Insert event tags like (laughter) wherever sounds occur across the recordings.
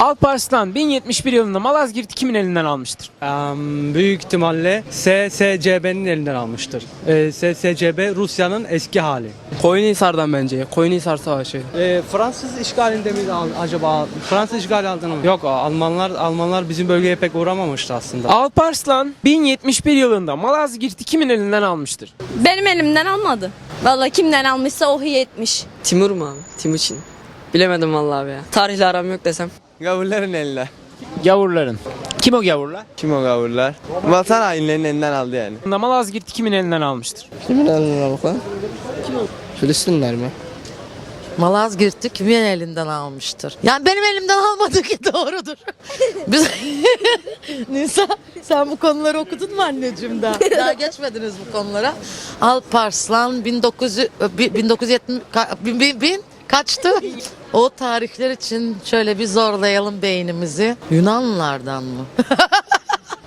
Alparslan 1071 yılında Malazgirt'i kimin elinden almıştır? Em, büyük ihtimalle SSCB'nin elinden almıştır. Ee, SSCB Rusya'nın eski hali. Koyunhisar'dan bence. Koyunhisar Savaşı. Ee, Fransız işgalinde miydi acaba? Fransız işgali altında mı? Yok Almanlar Almanlar bizim bölgeye pek uğramamıştı aslında. Alparslan 1071 yılında Malazgirt'i kimin elinden almıştır? Benim elimden almadı. Vallahi kimden almışsa o iyi etmiş. Timur mu abi? Timuçin. Bilemedim vallahi abi ya. Tarihle aram yok desem. Gavurların eline. Gavurların. Kim o gavurlar? Kim o gavurlar? Vatan hainlerinin elinden aldı yani. Malazgirt'i kimin elinden almıştır? Kimin elinden aldık lan? Filistinler mi? Malazgirt'i kimin elinden almıştır? Yani benim elimden almadı ki (laughs) doğrudur. Biz... (laughs) Nisa sen bu konuları okudun mu anneciğim daha? Daha geçmediniz bu konulara. Alparslan 1900, bi- 1970 ka- bin, bin, bin kaçtı? O tarihler için şöyle bir zorlayalım beynimizi. Yunanlılardan mı? (laughs)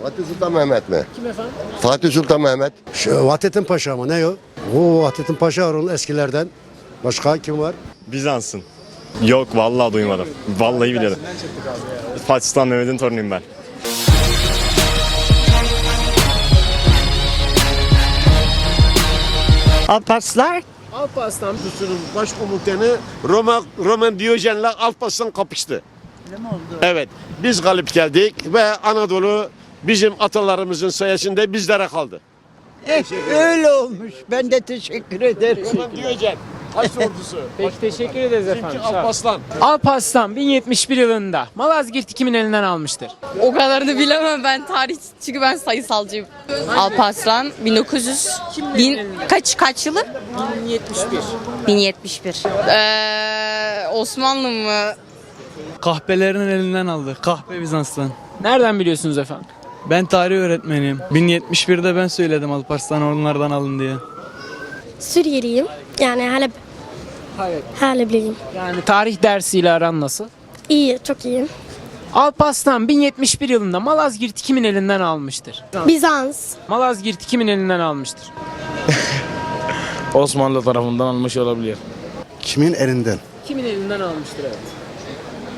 Fatih Sultan Mehmet mi? Kim efendim? Fatih Sultan Mehmet. Şu Vahdettin Paşa mı ne o? O Vahdettin Paşa var onun eskilerden. Başka kim var? Bizans'ın. Yok vallahi duymadım. Vallahi biliyorum. Fatih Sultan Mehmet'in torunuyum ben. Alparslan Alparslan Pusu'nun başkomutanı Roma, Roman Diyojen'le Alparslan kapıştı. Evet. Biz galip geldik ve Anadolu bizim atalarımızın sayesinde bizlere kaldı. öyle olmuş. Ben de teşekkür ederim. Roman Diyojen. Haç ordusu. Peki teşekkür ederiz efendim. olun. Alparslan. Alparslan 1071 yılında Malazgirt'i kimin elinden almıştır? O kadarını bilemem ben tarih çünkü ben sayısalcıyım. Alparslan 1900 bin kaç kaç yılı? 1071. 1071. Ee, Osmanlı mı? Kahpelerin elinden aldı. Kahpe Bizans'tan. Nereden biliyorsunuz efendim? Ben tarih öğretmeniyim. 1071'de ben söyledim Alparslan onlardan alın diye. Suriyeliyim. Yani Halep. Halep. Halepliyim. Yani tarih dersiyle aran nasıl? İyi, çok iyiyim. Alparslan 1071 yılında Malazgirt'i kimin elinden almıştır? Bizans. Malazgirt'i kimin elinden almıştır? (laughs) Osmanlı tarafından almış olabilir. Kimin elinden? Kimin elinden almıştır evet.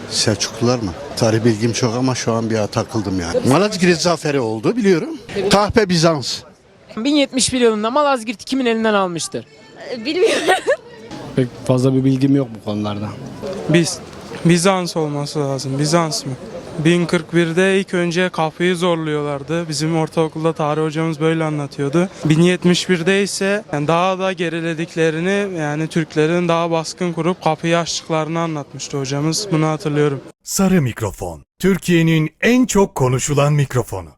Selçuklular mı? Tarih bilgim çok ama şu an bir takıldım yani. Malazgirt zaferi oldu biliyorum. Kahpe Bizans. 1071 yılında Malazgirt'i kimin elinden almıştır? Bilmiyorum. Pek fazla bir bilgim yok bu konularda. Biz Bizans olması lazım. Bizans mı? 1041'de ilk önce kapıyı zorluyorlardı. Bizim ortaokulda tarih hocamız böyle anlatıyordu. 1071'de ise yani daha da gerilediklerini yani Türklerin daha baskın kurup kapıyı açtıklarını anlatmıştı hocamız. Bunu hatırlıyorum. Sarı mikrofon. Türkiye'nin en çok konuşulan mikrofonu.